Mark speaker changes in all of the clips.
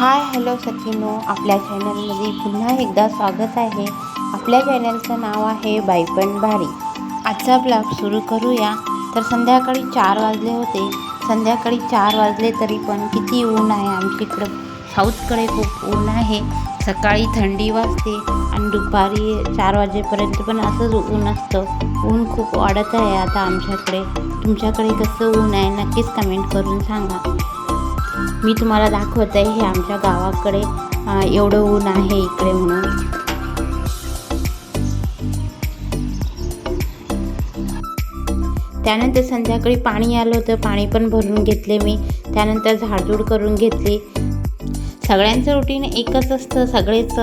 Speaker 1: Hi hello सखीनो आपल्या चॅनलमध्ये पुन्हा एकदा स्वागत आहे. आपल्या चॅनलचं नाव आहे बायपण भारी. आजचा ब्लॉग सुरू करूया. तर संध्याकाळी चार वाजले होते. संध्याकाळी चार वाजले तरी पण किती ऊन आहे. आमच्या इकडं साऊथकडे खूप ऊन आहे. सकाळी थंडी वाजते आणि दुपारी चार वाजेपर्यंत पण असंच ऊन असतं. ऊन खूप वाढत आहे आता आमच्याकडे. तुमच्याकडे कसं ऊन आहे नक्कीच कमेंट करून सांगा. मी तुम्हाला दाखवत आहे हे आमच्या गावाकडे एवढं ऊन आहे इकडे म्हणून. त्यानंतर संध्याकाळी पाणी आलं होतं पाणी पण भरून घेतले मी. त्यानंतर झाडझूड करून घेतली. सगळ्यांचं रुटीन एकच असतं सगळेच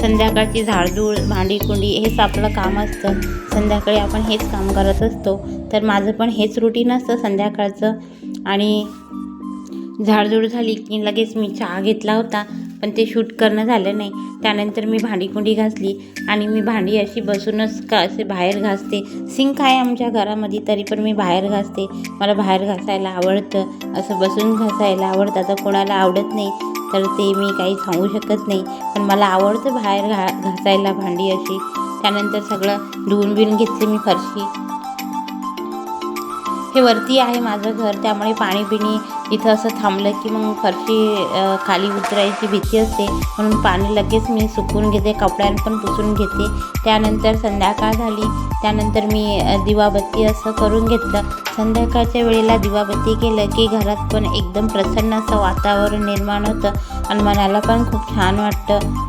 Speaker 1: संध्याकाळची झाडझूड भांडीकुंडी हेच आपलं काम असतं. संध्याकाळी आपण हेच काम करत असतो. तर माझं पण हेच रुटीन असतं संध्याकाळचं. आणि झाडझूड झाली की लगेच मी चहा घेतला होता पण ते शूट करणं झालं नाही. त्यानंतर मी भांडीकुंडी घासली आणि मी भांडी अशी बसूनच का असे बाहेर घासते. सिंक आहे आमच्या घरामध्ये तरी पण मी बाहेर घासते. मला बाहेर घासायला आवडतं. असं बसून घासायला आवडतं. आता कोणाला आवडत नाही तर ते मी काही सांगू शकत नाही. पण मला आवडतं बाहेर घा घासायला भांडी अशी. त्यानंतर सगळं धुवून बिवून घेतली मी फरशी. हे वरती आहे माझं घर त्यामुळे पाणी पिणी इथं असं थांबलं की मग फरशी खाली उतरायची भीती असते. म्हणून पाणी लगेच मी सुकून घेते कपड्यानं पण पुसून घेते. त्यानंतर संध्याकाळ झाली. त्यानंतर मी दिवाबत्ती असं करून घेतलं. संध्याकाळच्या वेळेला दिवाबत्ती केलं की घरात पण एकदम प्रसन्न असं वातावरण निर्माण होतं. आणि मनाला पण खूप छान वाटतं.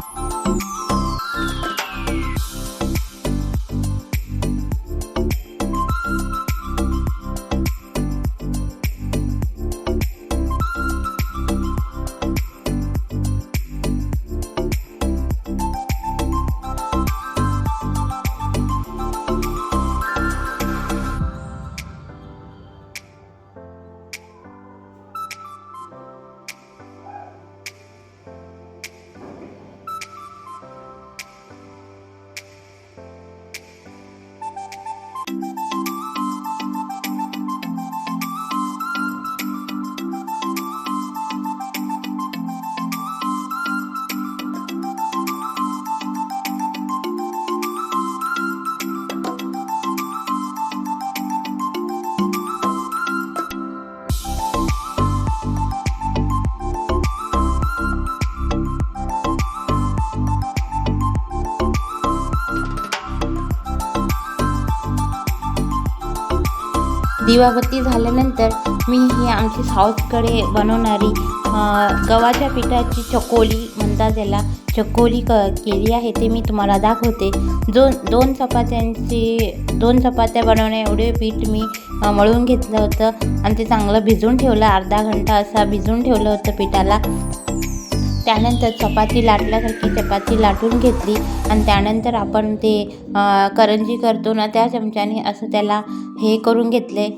Speaker 1: दिवाबत्ती झाल्यानंतर मी ही आमची साऊथकडे बनवणारी गव्हाच्या पिठाची चकोली म्हणतात त्याला चकोली क केली आहे ते मी तुम्हाला दाखवते. जो दोन चपात्यांची दोन चपात्या बनवण्या एवढे पीठ मी मळून घेतलं होतं आणि ते चांगलं भिजून ठेवलं अर्धा घंटा असा भिजून ठेवलं होतं पिठाला. त्यानंतर चपाती लाटल्यासारखी चपाती लाटून घेतली आणि त्यानंतर आपण ते करंजी करतो ना त्या चमच्याने असं त्याला हे करून घेतले.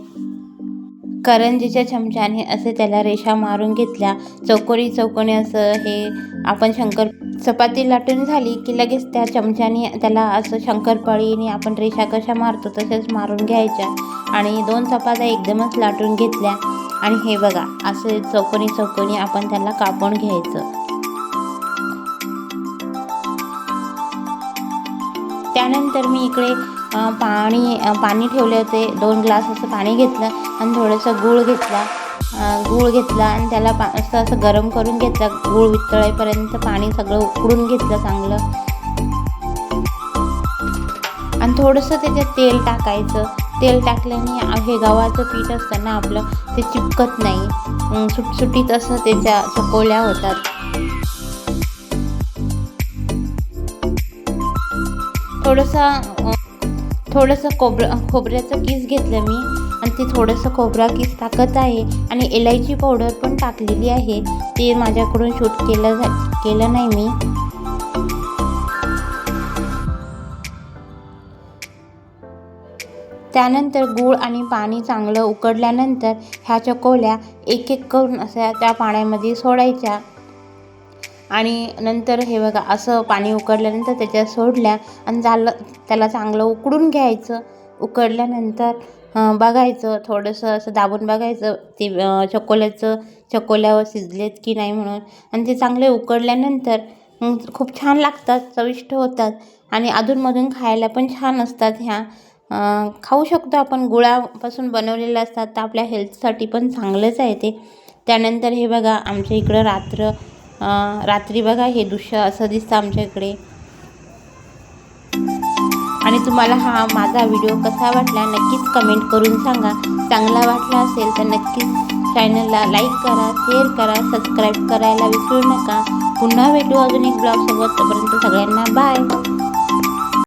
Speaker 1: करंजीच्या चमच्याने असे त्याला रेषा मारून घेतल्या. चौकोनी चौकोनी असं हे आपण शंकर चपाती लाटून झाली की लगेच त्या चमच्याने त्याला असं शंकरपाळीने आपण रेषा कशा मारतो तसेच मारून घ्यायच्या. आणि दोन चपात्या एकदमच लाटून घेतल्या. आणि हे बघा असे चौकोनी चौकोनी आपण त्याला कापून घ्यायचं. त्यानंतर मी इकडे पाणी पाणी ठेवले होते. दोन ग्लास असं पाणी घेतलं आणि थोडंसं गूळ घेतला. गूळ घेतला आणि त्याला पा असं असं गरम करून घेतलं. गूळ वितळेपर्यंत पाणी सगळं उकळून घेतलं चांगलं. आणि थोडंसं त्याच्यात तेल टाकायचं. तेल टाकल्याने हे गव्हाचं पीठ असतं ना आपलं ते चिपकत नाही. सुटसुटीत असं त्याच्या चकोल्या होतात. थोडंसं थोडंसं खोबरं खोबऱ्याचं किस घेतलं मी. आणि ते थोडंसं खोबरा किस टाकत आहे. आणि इलायची पावडर पण टाकलेली आहे. ते माझ्याकडून शूट केलं केलं नाही मी. त्यानंतर गूळ आणि पाणी चांगलं उकडल्यानंतर ह्या चकोल्या एक एक करून अशा त्या पाण्यामध्ये सोडायच्या. आणि नंतर हे बघा असं पाणी उकडल्यानंतर त्याच्यात सोडल्या आणि झालं त्याला चांगलं उकडून घ्यायचं. उकडल्यानंतर बघायचं थोडंसं असं दाबून बघायचं ते चकोल्याचं चकोल्यावर शिजलेत की नाही म्हणून. आणि ते चांगले उकडल्यानंतर खूप छान लागतात चविष्ट होतात. आणि अधूनमधून खायला पण छान असतात ह्या. खाऊ शकतो आपण गुळापासून बनवलेलं असतात तर आपल्या हेल्थसाठी पण चांगलंच आहे ते. त्यानंतर हे बघा आमच्या इकडं रात्र रात्री बघा हे दृश्य असं दिसतं आमच्या इकडे आणि तुम्हाला हा माझा व्हिडिओ कसा वाटला नक्कीच कमेंट करून सांगा. चांगला वाटला असेल तर नक्कीच चॅनलला लाईक करा शेअर करा सबस्क्राईब करायला विसरू नका. पुन्हा भेटू अजून एक ब्लॉगसोबत. तोपर्यंत सगळ्यांना बाय.